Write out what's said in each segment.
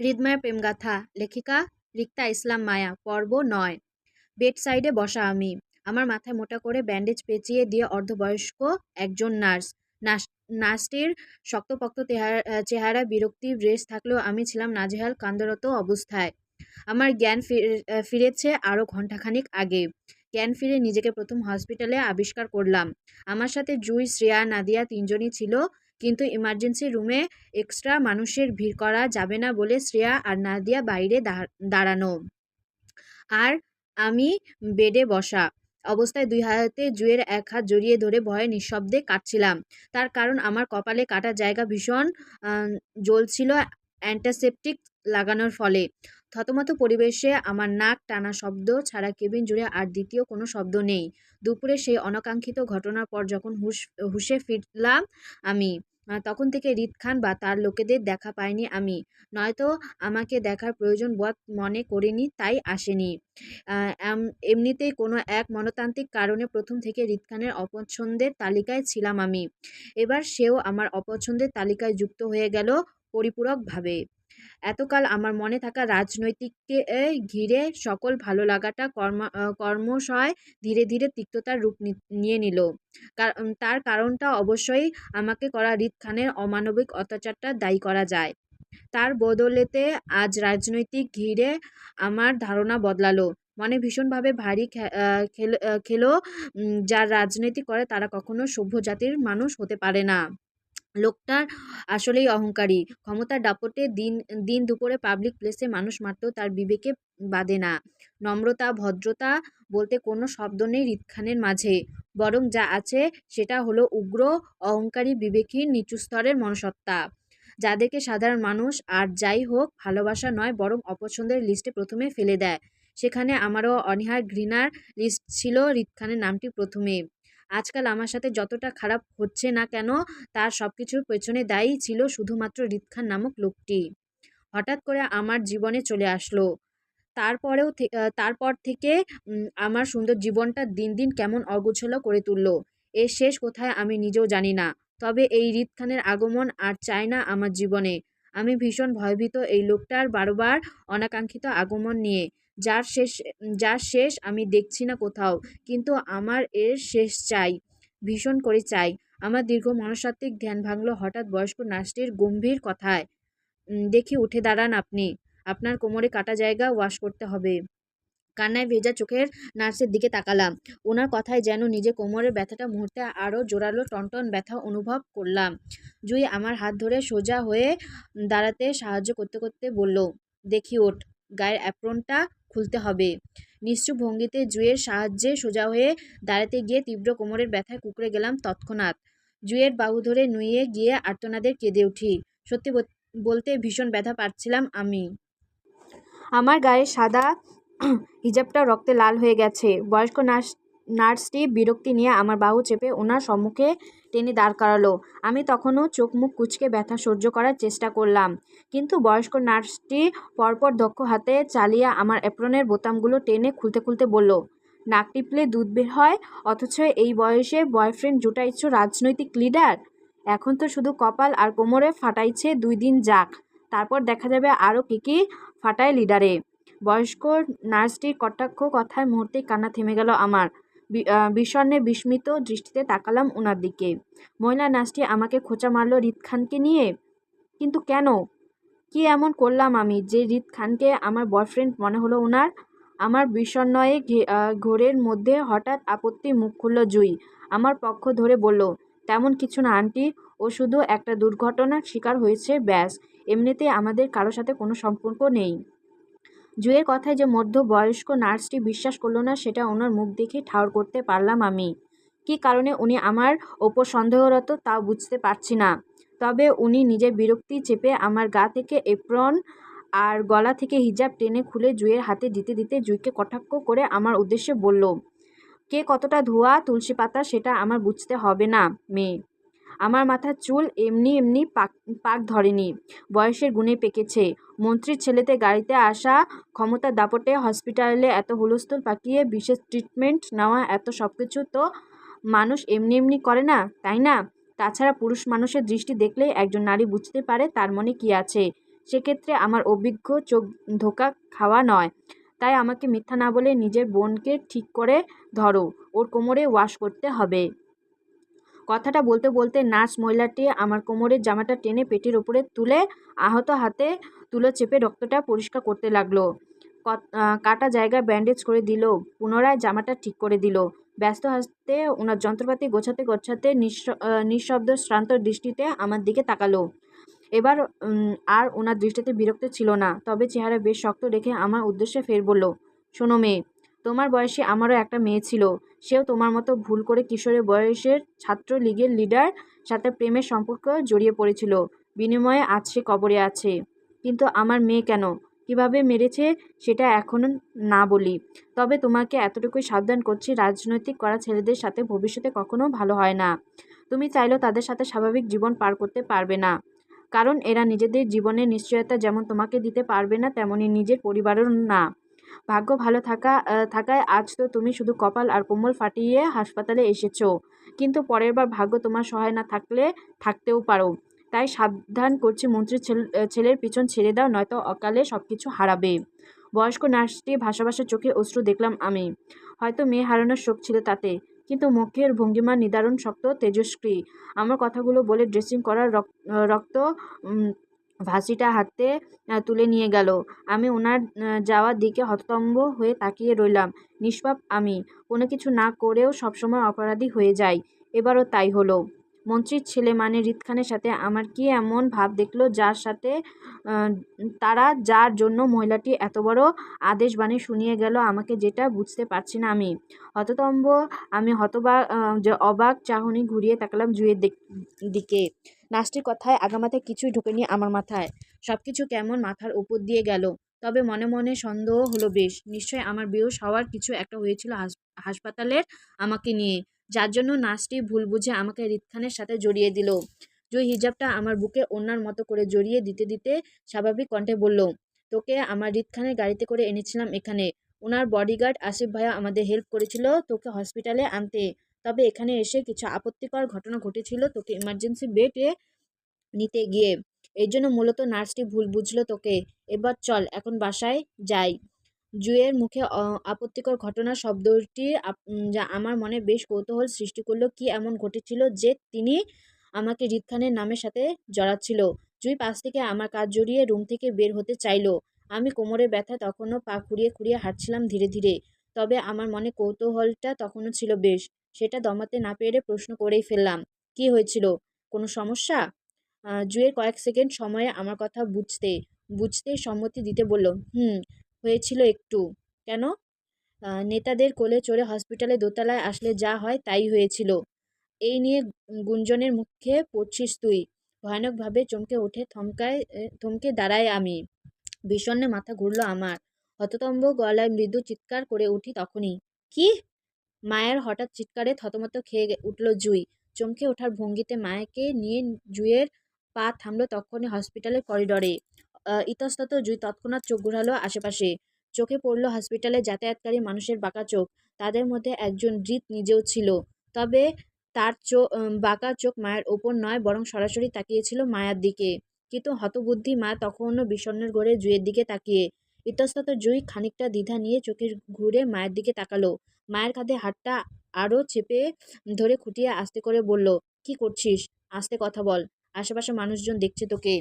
হৃদময় প্রেমগাথা, লেখিকা রিক্তা ইসলাম মায়া, পর্ব নয়। বেড সাইডে বসা আমি। আমার মাথায় মোটা করে ব্যান্ডেজ পেঁচিয়ে দিয়ে অর্ধবয়স্ক একজন নার্স। নার্স নার্সটির শক্তপোক্ত চেহারা, বিরক্তি ড্রেস থাকলেও আমি ছিলাম নাজেহাল কান্দরত অবস্থায়। আমার জ্ঞান ফিরে- ফিরেছে আরও ঘন্টাখানিক আগে। জ্ঞান ফিরে নিজেকে প্রথম হসপিটালে আবিষ্কার করলাম। আমার সাথে জুই, শ্রেয়া, নাদিয়া তিনজনই ছিল কিন্তু ইমার্জেন্সি রুমে এক্সট্রা মানুষের ভিড় করা যাবে না বলে শ্রেয়া আর নাদিয়া বাইরে দাঁড়ানো। আর আমি বেডে বসা অবস্থায় দুই হাতে জুয়ের এক হাত জড়িয়ে ধরে ভয়ে নিঃশব্দে কাটছিলাম তার কারণ আমার কপালে কাটা জায়গা ভীষণ জ্বলছিল অ্যান্টাসেপটিক লাগানোর ফলে। থতমত পরিবেশে আমার নাক টানা শব্দ ছাড়া কেবিন জুড়ে আর দ্বিতীয় কোনো শব্দ নেই। দুপুরে সেই অনাকাঙ্ক্ষিত ঘটনার পর যখন হুশ, হুশে ফিরলাম আমি তখন থেকে রিত খান বা তার লোকেদের দেখা পাইনি আমি। নয়তো আমাকে দেখার প্রয়োজন বোধ মনে করিনি, তাই আসেনি। এমনিতেই কোনো এক মনতান্ত্রিক কারণে প্রথম থেকে রিত খানের অপছন্দের তালিকায় ছিলাম আমি। এবার সেও আমার অপছন্দের তালিকায় যুক্ত হয়ে গেল পরিপূরকভাবে। এতকাল আমার মনে থাকা রাজনৈতিককে ঘিরে সকল ভালো লাগাটা কর্ম কর্মশয় ধীরে ধীরে তিক্ততার রূপ নিয়ে নিল। তার কারণটা অবশ্যই আমাকে করা রিত খানের অমানবিক অত্যাচারটা দায়ী করা যায়। তার বদলেতে আজ রাজনৈতিক ঘিরে আমার ধারণা বদলালো। মনে ভীষণভাবে ভারী খেলো যার রাজনীতি করে তারা কখনো সভ্য জাতির মানুষ হতে পারে না। লোকটার আসলেই অহংকারী। ক্ষমতার দাপটে দিন দিন দুপুরে পাবলিক প্লেসে মানুষ মারতেও তার বিবেকে বাঁধে না। নম্রতা, ভদ্রতা বলতে কোনো শব্দ নেই রিত খানের মাঝে। বরং যা আছে সেটা হলো উগ্র, অহংকারী বিবেকহীন নিচু স্তরের মনসত্তা যাদেরকে সাধারণ মানুষ আর যাই হোক ভালোবাসা নয় বরং অপছন্দের লিস্টে প্রথমে ফেলে দেয়। সেখানে আমারও অনীহার ঘৃণার লিস্ট ছিল রিত খানের নামটি প্রথমে। আজকাল আমার সাথে যতটা খারাপ হচ্ছে না কেন, তার সব কিছুর পেছনে দায়ী ছিল শুধুমাত্র রিত খান নামক লোকটি। হঠাৎ করে আমার জীবনে চলে আসলো। তারপরেও তারপর থেকে আমার সুন্দর জীবনটা দিন দিন কেমন অগোছালো করে তুললো। এর শেষ কোথায় আমি নিজেও জানি না। তবে এই রিত খানের আগমন আর চাই না আমার জীবনে। আমি ভীষণ ভয়ভীত এই লোকটার বারবার অনাকাঙ্ক্ষিত আগমন নিয়ে। যার শেষ যার শেষ আমি দেখছি না কোথাও, কিন্তু আমার এর শেষ চাই, ভীষণ করে চাই। আমার দীর্ঘ মনস্তাত্ত্বিক ধ্যান ভাঙল হঠাৎ বয়স্ক নার্সটির গম্ভীর কথায় দেখি উঠে দাঁড়ান আপনি, আপনার কোমরে কাটা জায়গা ওয়াশ করতে হবে। কান্নায় ভেজা চোখের নার্সের দিকে তাকালাম। ওনার কথায় যেন নিজে কোমরের ব্যথাটা মুহূর্তে আরও জোরালো টনটন ব্যথা অনুভব করলাম। জুই আমার হাত ধরে সোজা হয়ে দাঁড়াতে সাহায্য করতে করতে বলল, দেখি ওঠ, গায়ের অ্যাপ্রনটা খুলতে হবে। নিশ্চু ভঙ্গিতে জুয়ের সাহায্যে সোজা হয়ে দাঁড়াতে গিয়ে তীব্র কোমরের ব্যথায় কুকড়ে গেলাম তৎক্ষণাৎ। জুয়ের বাহু ধরে নুয়ে গিয়ে আর্তনাদের কেঁদে উঠি। সত্যি বল- বলতে ভীষণ ব্যথা পাচ্ছিলাম আমি। আমার গায়ে সাদা হিজাবটা রক্তে লাল হয়ে গেছে। বয়স্ক নার্স নার্সটি বিরক্তি নিয়ে আমার বাহু চেপে ওনার সম্মুখে টেনে দাঁড় করালো। আমি তখনও চোখ মুখ কুচকে ব্যথা সহ্য করার চেষ্টা করলাম। কিন্তু বয়স্ক নার্সটি পরপর দক্ষ হাতে চালিয়ে আমার অ্যাপ্রনের বোতামগুলো টেনে খুলতে খুলতে বলল, নাক টিপলে দুধ বের হয়? অথচ এই বয়সে বয়ফ্রেন্ড জুটাইছ রাজনৈতিক লিডার? এখন তো শুধু কপাল আর কোমরে ফাটাইছে দুই দিন যাক। তারপর দেখা যাবে আরও কী কী ফাটায় লিডারে। বয়স্ক নার্সটির কটাক্ষ কথায় মুহূর্তেই কান্না থেমে গেল আমার। বি- আহ, বিস্মিত দৃষ্টিতে তাকালাম ওনার দিকে। মহিলা নার্সটি আমাকে খোঁচা মারলো রিত খানকে নিয়ে। কিন্তু কেন? কি এমন করলাম আমি যে রিত খানকে আমার বয়ফ্রেন্ড মনে হলো ওনার আমার বিষণ্ণয়ে ঘে- ঘোরের মধ্যে হঠাৎ আপত্তি মুখ খুলল জুই। আমার পক্ষ ধরে বলল তেমন কিছু না আন্টি ও শুধু একটা দুর্ঘটনার শিকার হয়েছে ব্যাস। এমনিতে আমাদের কারও সাথে কোনো সম্পর্ক নেই। জুয়ের কথায় যে মধ্য বয়স্ক নার্সটি বিশ্বাস করল না, সেটা ওনার মুখ দেখে ঠাউর করতে পারলাম আমি। কী কারণে উনি আমার ওপর সন্দেহরত তা বুঝতে পারছি না। তবে উনি নিজের বিরক্তি চেপে আমার গা থেকে এপ্রন আর গলা থেকে হিজাব টেনে খুলে জুয়ের হাতে দিতে দিতে জুইকে কটাক্ষ করে আমার উদ্দেশ্যে বলল, কে কতটা ধোয়া, তুলসী পাতা, সেটা আমার বুঝতে হবে না, মেয়ে। আমার মাথার চুল এমনি এমনি পাক পাক ধরেনি। বয়সের গুণে পেকেছে। মন্ত্রীর ছেলেতে গাড়িতে আসা ক্ষমতার দাপটে হসপিটালে এত হুলস্থুল পাকিয়ে বিশেষ ট্রিটমেন্ট নেওয়া, এত সব কিছু তো মানুষ এমনি এমনি করে না, তাই না? তাছাড়া পুরুষ মানুষের দৃষ্টি দেখলেই একজন নারী বুঝতে পারে তার মনে কী আছে। সেক্ষেত্রে আমার অভিজ্ঞ চোখ ধোকা খাওয়া নয়। তাই আমাকে মিথ্যা না বলে নিজের বোনকে ঠিক করে ধরো। ওর কোমরে ওয়াশ করতে হবে। কথাটা বলতে বলতে নার্স মহিলাটি আমার কোমরের জামাটা টেনে পেটের ওপরে তুলে আহত হাতে তুলো চেপে রক্তটা পরিষ্কার করতে লাগল। কাটা জায়গায় ব্যান্ডেজ করে দিল, পুনরায় জামাটা ঠিক করে দিল। ব্যস্ত হাসতে ওনার যন্ত্রপাতি গোছাতে গোছাতে নিঃশ- নিঃশব্দ শ্রান্ত দৃষ্টিতে আমার দিকে তাকালো। এবার আর ওনার দৃষ্টিতে বিরক্ত ছিল না, তবে চেহারা বেশ শক্ত রেখে আমার উদ্দেশ্যে ফের বলল, শোনো মেয়ে তোমার বয়সে আমারও একটা মেয়ে ছিল। সেও তোমার মতো ভুল করে কিশোরের বয়সের ছাত্র লীগের লিডার সাথে প্রেমের সম্পর্ক জড়িয়ে পড়েছিল। বিনিময়ে আজ সে কবরে আছে। কিন্তু আমার মেয়ে কেন? কীভাবে মেরেছে সেটা এখনও না বলি। তবে তোমাকে এতটুকুই সাবধান করছি, রাজনৈতিক করা ছেলেদের সাথে ভবিষ্যতে কখনো ভালো হয় না। তুমি চাইলেও তাদের সাথে স্বাভাবিক জীবন পার করতে পারবে না। কারণ এরা নিজেদের জীবনের নিশ্চয়তা যেমন তোমাকে দিতে পারবে না, তেমনি নিজের পরিবারের না। ভাগ্য ভালো থাকা থাকায় আজ তো তুমি শুধু কপাল আর কোমল ফাটিয়ে হাসপাতালে এসেছ। কিন্তু পরের বার ভাগ্য তোমার সহায় না থাকলে থাকতেও পারো। তাই সাবধান করছি মন্ত্রীর ছেল- ছেলের পিছন ছেড়ে দাও, নয়তো অকালে সব কিছু হারাবে। বয়স্ক নার্সটি ভাসা চোখে অশ্রু দেখলাম আমি। হয়তো মেয়ে হারানোর শোক ছিল তাতে, কিন্তু মুখের ভঙ্গিমা নিদারুণ, শক্ত তেজস্ক্রিয় আমার কথাগুলো বলে ড্রেসিং করার রক- রক্ত ভাসিটা হাতে তুলে নিয়ে গেল। আমি ওনার যাওয়ার দিকে হতম্ব হয়ে তাকিয়ে রইলাম। নিষ্পাপ আমি, কোনো কিছু না করেও সবসময় অপরাধী হয়ে যাই। এবারও তাই হলো। মন্ত্রীর ছেলে মানে রিত খানের সাথে আমার কি এমন ভাব দেখল? যার সাথে তারা যার জন্য মহিলাটি এত বড় আদেশ বাণী শুনিয়ে গেল আমাকে যেটা বুঝতে পারছি না আমি। হততম্ব আমি যে অবাক চাহনি ঘুরিয়ে তাকালাম জুয়ের দিক- নাচটির কথায় আগামাতে কিছুই ঢোকেনি আমার মাথায়। সব কিছু কেমন মাথার উপর দিয়ে গেল। তবে মনে মনে সন্দেহ হলো বেশ। নিশ্চয়ই আমার বেহুশ হওয়ার কিছু একটা হয়েছিল হাস- হাসপাতালের আমাকে নিয়ে। যার জন্য নাচটি ভুল বুঝে আমাকে রিত খানের সাথে জড়িয়ে দিল। জুই হিজাবটা আমার বুকে অন্যার মতো করে জড়িয়ে দিতে দিতে স্বাভাবিক কণ্ঠে বলল, তোকে আমার রিত খানের গাড়িতে করে এনেছিলাম এখানে। ওনার বডিগার্ড আসিফ ভাইয়া আমাদের হেল্প করেছিল তোকে হসপিটালে আনতে। তবে এখানে এসে কিছু আপত্তিকর ঘটনা ঘটেছিল তোকে ইমার্জেন্সি বেডে নিতে গিয়ে। এই জন্য মূলত নার্সটি ভুল বুঝলো তোকে। এবার চল, এখন বাসায় যাই। জুয়ের মুখে আপত্তিকর ঘটনা শব্দটি যা আমার মনে বেশ কৌতূহল সৃষ্টি করল। কি এমন ঘটেছিল যে তিনি আমাকে রিদ খানের নামের সাথে জড়াচ্ছিল? জুই পাশ থেকে আমার কাজ জড়িয়ে রুম থেকে বের হতে চাইলো। আমি কোমরে ব্যথা তখনও পা খুঁড়িয়ে খুঁড়িয়ে হাঁটছিলাম ধীরে ধীরে। তবে আমার মনে কৌতূহলটা তখনও ছিল বেশ। সেটা দমাতে না পেরে প্রশ্ন করেই ফেললাম, কি হয়েছিল? কোনো সমস্যা? জুয়ের কয়েক সেকেন্ড সময়ে আমার কথা বুঝতে বুঝতে সম্মতি দিতে বলল, হুম হয়েছিল একটু। কেন? নেতাদের কোলে চড়ে হসপিটালে দোতলায় আসলে যা হয় তাই হয়েছিল। এই নিয়ে গুঞ্জনের মুখে পড়ছিস তুই। ভয়ানকভাবে চমকে উঠে থমকায় থমকে দাঁড়ায় আমি। বিষণ্ণে মাথা ঘুরল আমার। হততম্ব গলায় মৃদু চিৎকার করে উঠি তখনই। কি? মায়ের হঠাৎ চিৎকারে থতমত খেয়ে উঠল জুই। চমকে ওঠার ভঙ্গিতে মায়াকে নিয়ে জুইয়ের পা থামলো তখনই হসপিটালের করিডরে। ইতস্তত জুই তৎক্ষণাৎ চোখ ঘোরালো আশেপাশে। চোখে পড়ল হসপিটালে যাতায়াতকারী মানুষের বাঁকা চোখ। তাদের মধ্যে একজন জিৎ নিজেও ছিল। তবে তার চোখ বাঁকা চোখ মায়ের ওপর নয়, বরং সরাসরি তাকিয়েছিল মায়ার দিকে। কিন্তু হতবুদ্ধি মা তখনও বিষণ্ণের ঘরে জুইয়ের দিকে তাকিয়ে। ইতস্তত জুই খানিকটা দ্বিধা নিয়ে চোখের ঘুরে মায়ের দিকে তাকালো। মায়ের কাঁধে হাতটা আরও চেপে ধরে খুঁটিয়ে আস্তে করে বলল, কি করছিস? আস্তে কথা বল। আশেপাশে মানুষজন দেখছে তোকে।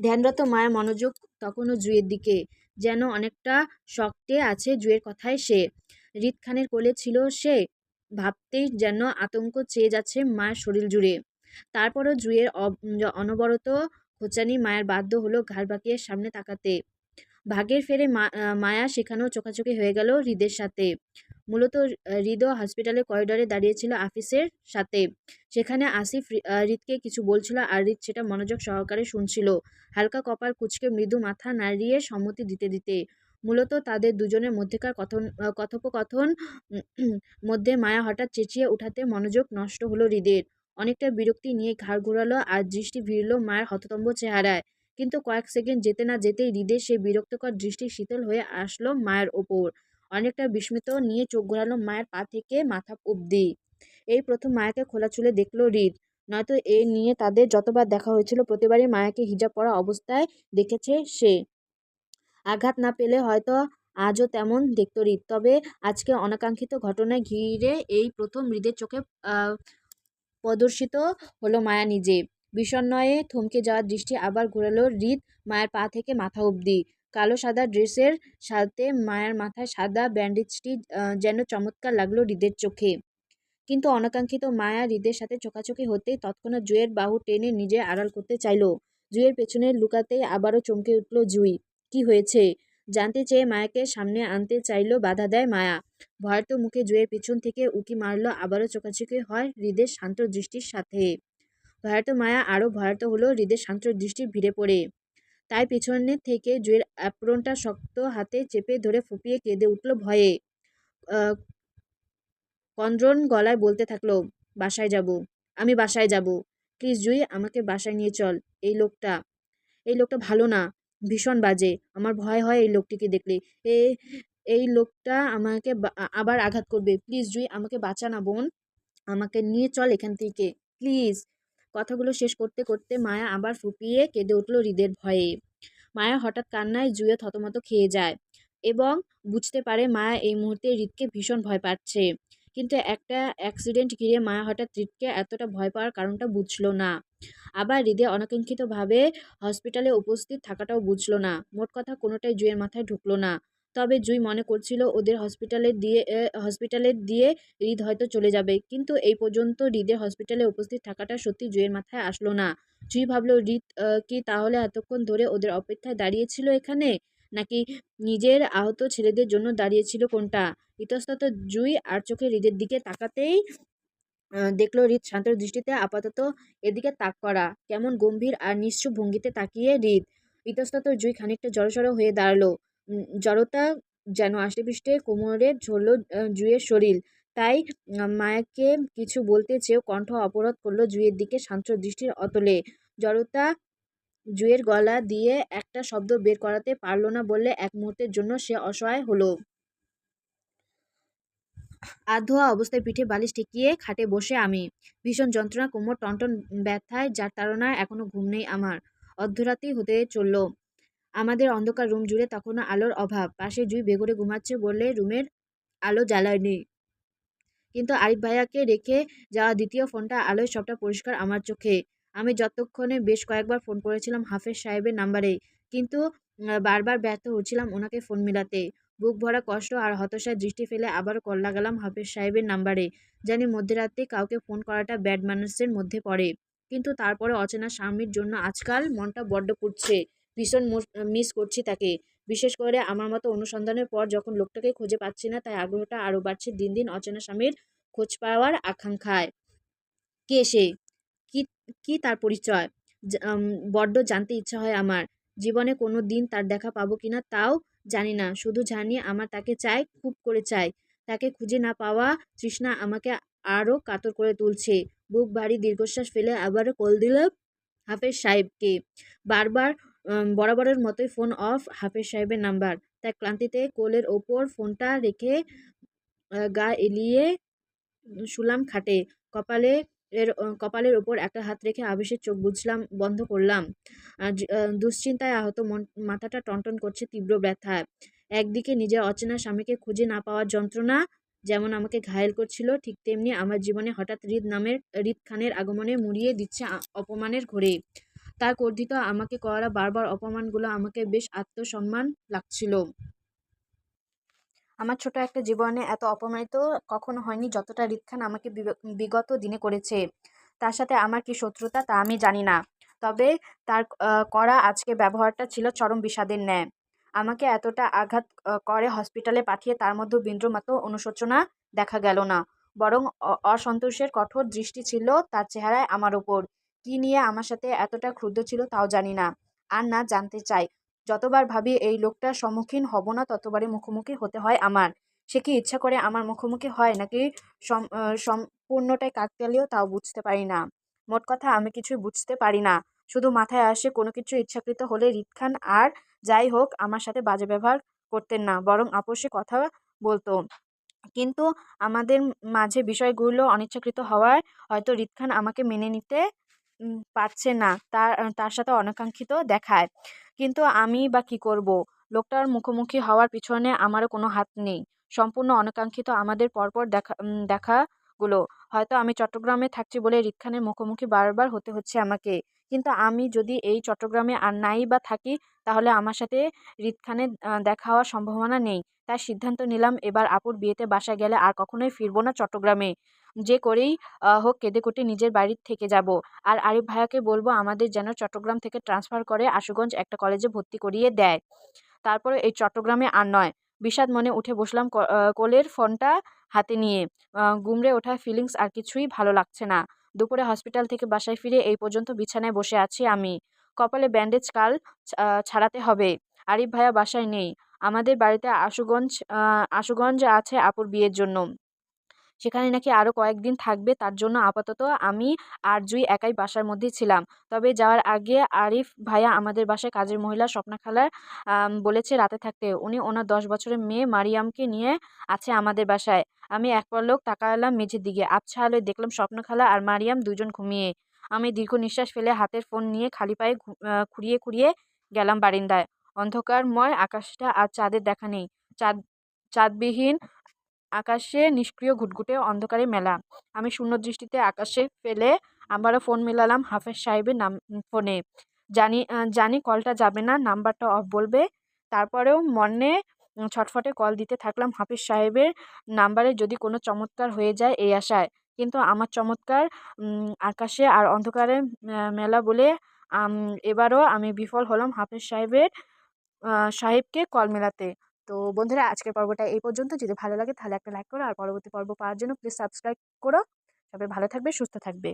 ধ্যানরত মায়ের মনোযোগ তখনও জুয়ের দিকে, যেন অনেকটা শক্তে আছে জুয়ের কথায় সে। রিত খানের কোলে ছিল সে, ভাবতেই যেন আতঙ্ক চেয়ে যাচ্ছে মায়ের শরীর জুড়ে। তারপরও জুয়ের অনবরত খোঁচানি মায়ের বাধ্য হলো ঘাড় বাঁকিয়ে সামনে তাকাতে। ভাগের ফেরে মায়া সেখানেও চোখাচোখি হয়ে গেল হৃদের সাথে। মূলত হৃদ হসপিটালের করিডরে দাঁড়িয়েছিল আফিসের সাথে। সেখানে আসিফ হৃদকে কিছু বলছিল আর হৃদ সেটা মনোযোগ সহকারে শুনছিল। হালকা কপাল কুচকে মৃদু মাথা নাড়িয়ে সম্মতি দিতে দিতে। মূলত তাদের দুজনের মধ্যেকার কথন কথোপকথন মধ্যে মায়া হঠাৎ চেঁচিয়ে উঠাতে মনোযোগ নষ্ট হলো হৃদের। অনেকটা বিরক্তি নিয়ে ঘাড় ঘোরালো আর দৃষ্টি ভিড়ল মায়ের হততম্ব চেহারায়। কিন্তু কয়েক সেকেন্ড যেতে না যেতেই হৃদের সেই বিরক্তকর দৃষ্টি শীতল হয়ে আসলো মায়ের ওপর। অনেকটা বিস্মিত নিয়ে চোখ ঘোরালো মায়ের পা থেকে মাথা অবধি। এই প্রথম মায়াকে খোলা চুলে দেখল হৃদ। নয়তো এ নিয়ে তাদের যতবার দেখা হয়েছিল, প্রতিবারই মায়াকে হিজাব পরা অবস্থায় দেখেছে সে। আঘাত না পেলে হয়তো আজও তেমন দেখত হৃদ। তবে আজকে অনাকাঙ্ক্ষিত ঘটনায় ঘিরে এই প্রথম হৃদের চোখে প্রদর্শিত হলো মায়া নিজে। বিষণ্ণয়ে থমকে যাওয়ার দৃষ্টি আবার ঘোরালো হৃদ মায়ের পা থেকে মাথা অবধি। কালো সাদা ড্রেসের সাথে মায়ের মাথায় সাদা ব্যান্ডেজটি যেন চমৎকার লাগল হৃদের চোখে। কিন্তু অনাকাঙ্ক্ষিত মায়া হৃদের সাথে চোখাচোখি হতেই তৎক্ষণাৎ জুঁয়ের বাহু টেনে নিজে আড়াল করতে চাইলো। জুঁয়ের পেছনে লুকাতেই আবারও চমকে উঠল জুই। কি হয়েছে? জানতে চেয়ে মায়াকে সামনে আনতে চাইলো বাধা দেয় মায়া। ভয়ার্ত মুখে জুঁয়ের পিছন থেকে উকি মারলো আবারও চোখাচোখি হয় হৃদের শান্ত দৃষ্টির সাথে। ভয়ার্ত মায়া আরও ভয়ার্ত হলো হৃদের শান্ত দৃষ্টির ভিড়ে পড়ে। তাই পিছনে থেকে জুয়ের অ্যাপ্রনটা শক্ত হাতে চেপে ধরে ফুপিয়ে কেঁদে উঠল ভয়ে। কন্দ্রন গলায় বলতে থাকল, বাসায় যাব। আমি বাসায় যাব। প্লিজ জুই, আমাকে বাসায় নিয়ে চল। এই লোকটা এই লোকটা ভালো না। ভীষণ বাজে। আমার ভয় হয় এই লোকটিকে দেখলে। এ, এই লোকটা আমাকে আবার আঘাত করবে। প্লিজ জুই, আমাকে বাঁচা না বোন। আমাকে নিয়ে চল এখান থেকে। প্লিজ। কথাগুলো শেষ করতে করতে মায়া আবার ফুপিয়ে কেঁদে উঠল হৃদের ভয়ে। মায়া হঠাৎ কান্নায় জুয়ে থতমত খেয়ে যায় এবং বুঝতে পারে মায়া এই মুহূর্তে হৃদকে ভীষণ ভয় পাচ্ছে। কিন্তু একটা অ্যাক্সিডেন্ট ঘিরে মায়া হঠাৎ হৃদকে এতটা ভয় পাওয়ার কারণটা বুঝলো না। আবার হৃদে অনাকাঙ্ক্ষিতভাবে হসপিটালে উপস্থিত থাকাটাও বুঝলো না। মোট কথা কোনোটাই জুয়ের মাথায় ঢুকলো না। তবে জুই মনে করছিল ওদের হসপিটালে দিয়ে হসপিটালে দিয়ে হৃদ হয়তো চলে যাবে। কিন্তু এই পর্যন্ত হৃদের হসপিটালে উপস্থিত থাকাটা সত্যি জুয়ের মাথায় আসলো না। জুই ভাবলো, হৃদ কি তাহলে এতক্ষণ ধরে ওদের অপেক্ষায় দাঁড়িয়েছিল এখানে? নাকি নিজের আহত ছেলেদের জন্য দাঁড়িয়েছিল কোনটা? ইতস্তত জুই আর চোখে হৃদের দিকে তাকাতেই দেখল হৃদ শান্ত দৃষ্টিতে আপাতত এদিকে তাক করা। কেমন গম্ভীর আর নিশ্চুপ ভঙ্গিতে তাকিয়ে হৃদ। ইতস্তত জুই খানিকটা জড়সড় হয়ে দাঁড়াল। জড়তা যেন আষ্টেপৃষ্টে কোমরে ঝরলো আহ, জুইয়ের শরীর। তাই মায়াকে কিছু বলতে চেয়েও কণ্ঠ অবরোধ করল জুইয়ের দিকে শান্ত দৃষ্টির অতলে। জড়তা জুইয়ের গলা দিয়ে একটা শব্দ বের করাতে পারল না বললে এক মুহূর্তের জন্য সে অসহায় হলো। আধোয়া অবস্থায় পিঠে বালিশ ঠেকিয়ে খাটে বসে আমি। ভীষণ যন্ত্রণা কোমর টনটন ব্যথায় যার তাড়নায় এখনও ঘুম নেই আমার। অর্ধরাতেই হতে চলল। আমাদের অন্ধকার রুম জুড়ে তখনও আলোর অভাব। পাশে জুই বেঘরে ঘুমাচ্ছে বলে রুমের আলো জ্বালায়নি কিন্তু আরিফ ভাইয়াকে রেখে যাওয়া দ্বিতীয় ফোনটা আলোয় সবটা পরিষ্কার আমার চোখে। আমি যতক্ষণে বেশ কয়েকবার ফোন করেছিলাম হাফেজ সাহেবের নাম্বারে কিন্তু বারবার ব্যর্থ হচ্ছিলাম ওনাকে ফোন মিলাতে। বুক ভরা কষ্ট আর হতাশার দৃষ্টি ফেলে আবার কল লাগালাম হাফেজ সাহেবের নাম্বারে, জানি মধ্যরাতে কাউকে ফোন করাটা ব্যাড ম্যানার্সের মধ্যে পড়ে। কিন্তু তারপরে অচেনা স্বামীর জন্য আজকাল মনটা বড্ড পুড়ছে ভীষণ মিস করছি তাকে। বিশেষ করে আমার মতো অনুসন্ধানের পর যখন লোকটাকে খুঁজে পাচ্ছি না, তাই আগ্রহটা আরও বাড়ছে দিন দিন অচেনা স্বামীর খোঁজ পাওয়ার আকাঙ্ক্ষায়। কে সে? কি তার পরিচয়? বড্ড জানতে ইচ্ছা হয় আমার। জীবনে কোনো দিন তার দেখা পাবো কিনা তাও জানি না। শুধু জানি আমার তাকে চাই খুব করে চাই তাকে খুঁজে না পাওয়া তৃষ্ণা আমাকে আরও কাতর করে তুলছে। বুক ভারী দীর্ঘশ্বাস ফেলে আবারও কল দিলাম হাফেজ সাহেবকে। বারবার বরাবরের মতোই ফোন অফ হাফেজ সাহেবের নাম্বার। তাই ক্লান্তিতে কোলের ওপর ফোনটা রেখে গা এলিয়ে শুলাম খাটে। কপালে এর কপালের ওপর একটা হাত রেখে আবেশের চোখ বুঝলাম, বন্ধ করলাম। দুশ্চিন্তায় আহত মন, মাথাটা টনটন করছে তীব্র ব্যথায় একদিকে নিজের অচেনা স্বামীকে খুঁজে না পাওয়ার যন্ত্রণা, যেমন আমাকে ঘায়েল করছিল, ঠিক তেমনি আমার জীবনে হঠাৎ হৃদ নামের হৃদ খানের আগমনে মুড়িয়ে দিচ্ছে অপমানের ঘোরে। তার কর্ধিত আমাকে করা বারবার অপমানগুলো আমাকে বেশ আত্মসম্মান লাগছিল। আমার ছোট একটা জীবনে এত অপমানিত কখনো হয়নি যতটা হৃদ আমাকে বিগ- বিগত দিনে করেছে। তার সাথে আমার কি শত্রুতা তা আমি জানি না। তবে তার করা আজকে ব্যবহারটা ছিল চরম বিষাদের ন্যায়। আমাকে এতটা আঘাত করে হসপিটালে পাঠিয়ে তার মধ্যে বিন্দুমাত্র অনুশোচনা দেখা গেল না। বরং অসন্তোষের কঠোর দৃষ্টি ছিল তার চেহারায় আমার ওপর কি নিয়ে আমার সাথে এতটা ক্ষুব্ধ ছিল তাও জানি না। আর না জানতে চাই। যতবার ভাবি এই লোকটার সম্মুখীন হব না, ততবারই মুখোমুখি হতে হয় আমার। সে কি ইচ্ছা করে আমার মুখোমুখি হয় নাকি সম্পূর্ণটাই কাকতালীয় তাও বুঝতে পারি না। মোট কথা আমি কিছুই বুঝতে পারি না। শুধু মাথায় আসে কোনো কিছু ইচ্ছাকৃত হলে রিদ খান আর যাই হোক, আমার সাথে বাজে ব্যবহার করতেন না, বরং আপোষে কথা বলতো। কিন্তু আমাদের মাঝে বিষয়গুলো অনিচ্ছাকৃত হওয়ায় হয়তো রিত খান আমাকে মেনে নিতে পারছে না। তার তার সাথে অনাকাঙ্ক্ষিত দেখায়। কিন্তু আমি বা কী করব? লোকটার মুখোমুখি হওয়ার পিছনে আমারও কোনো হাত নেই। সম্পূর্ণ অনাকাঙ্ক্ষিত আমাদের পরপর দেখা দেখাগুলো। হয়তো আমি চট্টগ্রামে থাকছি বলে রিত খানের মুখোমুখি বারবার হতে হচ্ছে আমাকে। কিন্তু আমি যদি এই চট্টগ্রামে আর নাই বা থাকি তাহলে আমার সাথে রিত খানের আহ, দেখা হওয়ার সম্ভাবনা নেই। তাই সিদ্ধান্ত নিলাম এবার আপুর বিয়েতে বাসায় গেলে আর কখনোই ফিরবো না চট্টগ্রামে। যে করেই হোক কেঁদে কুটে নিজের বাড়ির থেকে যাব। আর আরিফ ভাইয়াকে বলব আমাদের যেন চট্টগ্রাম থেকে ট্রান্সফার করে আশুগঞ্জ একটা কলেজে ভর্তি করিয়ে দেয়। তারপরে এই চট্টগ্রামে আর নয়। বিষাদ মনে উঠে বসলাম কোলের ফোনটা হাতে নিয়ে। গুমড়ে ওঠা ফিলিংস আর কিছুই ভালো লাগছে না। দুপুরে হসপিটাল থেকে বাসায় ফিরে এই পর্যন্ত বিছানায় বসে আছি আমি। কপালে ব্যান্ডেজ কাল ছাড়াতে হবে। আরিফ ভাইয়া বাসায় নেই। আমাদের বাড়িতে আশুগঞ্জ আশুগঞ্জ আছে আপুর বিয়ের জন্য। সেখানে নাকি আরও কয়েকদিন থাকবে, তার জন্য আপাতত আমি আর জুই একাই বাসার মধ্যেই ছিলাম। তবে যাওয়ার আগে আরিফ ভাইয়া আমাদের বাসায় কাজের মহিলা স্বপ্না খালার বলেছে রাতে থাকতে। উনি ওনার দশ বছরের মেয়ে মারিয়ামকে নিয়ে আছে আমাদের বাসায়। আমি এক পলক তাকালাম মেঝের দিকে। আবছা আলোয় দেখলাম স্বপ্ন খালা আর মারিয়াম দুজন ঘুমিয়ে। আমি দীর্ঘ নিঃশ্বাস ফেলে হাতের ফোন নিয়ে খালি পায়ে খুঁড়িয়ে খুঁড়িয়ে গেলাম বারিন্দায়। অন্ধকারময় আকাশটা আর চাঁদের দেখা নেই। চাঁদ, চাঁদবিহীন আকাশে নিষ্ক্রিয় ঘুটঘুটে অন্ধকারে মেলা। আমি শূন্য দৃষ্টিতে আকাশে ফেলে আবারও ফোন মেলালাম হাফেজ সাহেবের নাম ফোনে। জানি জানি কলটা যাবে না, নাম্বারটা অফ বলবে। তারপরেও মনে ছটফটে কল দিতে থাকলাম হাফিজ সাহেবের নাম্বারে যদি কোনো চমৎকার হয়ে যায় এই আশায়। কিন্তু আমার চমৎকার আকাশে আর অন্ধকারে মেলা বলে এবারও আমি বিফল হলাম হাফিজ সাহেবের সাহেবকে কল মেলাতে। তো বন্ধুরা, আজকের পর্বটা এই পর্যন্ত। যদি ভালো লাগে তাহলে একটা লাইক করো, আর পরবর্তী পর্ব পাওয়ার জন্য প্লিজ সাবস্ক্রাইব করো। সবাই ভালো থাকবে, সুস্থ থাকবে।